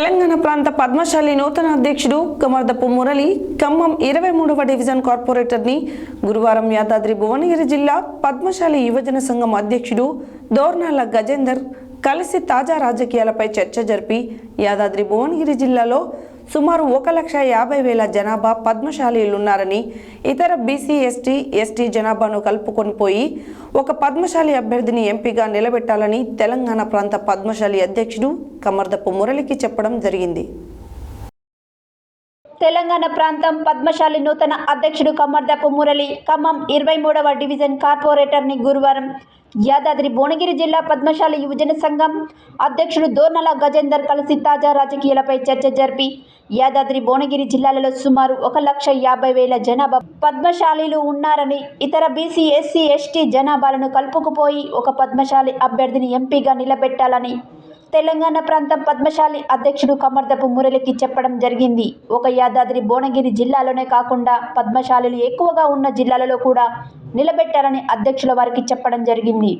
తెలంగాణ ప్రాంత పద్మశాలి నూతన అధ్యక్షుడు కమర్దపు మురళి ఖమ్మం ఇరవై మూడవ డివిజన్ కార్పొరేటర్ని గురువారం యాదాద్రి భువనగిరి జిల్లా పద్మశాలి యువజన సంఘం అధ్యక్షుడు దోర్నాల గజేందర్ కలిసి తాజా రాజకీయాలపై చర్చ జరిపి యాదాద్రి భువనగిరి జిల్లాలో సుమారు ఒక లక్ష యాభై వేల జనాభా పద్మశాలీలున్నారని ఇతర బీసీ ఎస్టీ ఎస్టీ జనాభాను కలుపుకొని పోయి ఒక పద్మశాలి అభ్యర్థిని ఎంపీగా నిలబెట్టాలని తెలంగాణ ప్రాంత పద్మశాలి అధ్యక్షుడు కమర్దపు మురళికి చెప్పడం జరిగింది. తెలంగాణ ప్రాంతం పద్మశాలి నూతన అధ్యక్షుడు కమ్మర్దపు మురళి ఖమ్మం ఇరవై మూడవ డివిజన్ కార్పొరేటర్ని గురువారం యాదాద్రి భువనగిరి జిల్లా పద్మశాలి యువజన సంఘం అధ్యక్షుడు దోర్నల గజేందర్ కలిసి తాజా రాజకీయాలపై చర్చ జరిపి యాదాద్రి భువనగిరి జిల్లాలలో సుమారు ఒక లక్ష యాభై వేల జనాభా పద్మశాలీలు ఉన్నారని ఇతర బీసీ ఎస్సీ ఎస్టీ జనాభాలను కలుపుకుపోయి ఒక పద్మశాలి అభ్యర్థిని ఎంపీగా నిలబెట్టాలని తెలంగాణ ప్రాంతం పద్మశాలి అధ్యక్షుడు కమర్దపు మురళికి చెప్పడం జరిగింది. ఒక యాదాద్రి భువనగిరి జిల్లాలోనే కాకుండా పద్మశాలులు ఎక్కువగా ఉన్న జిల్లాలలో కూడా నిలబెట్టాలని అధ్యక్షుల వారికి చెప్పడం జరిగింది.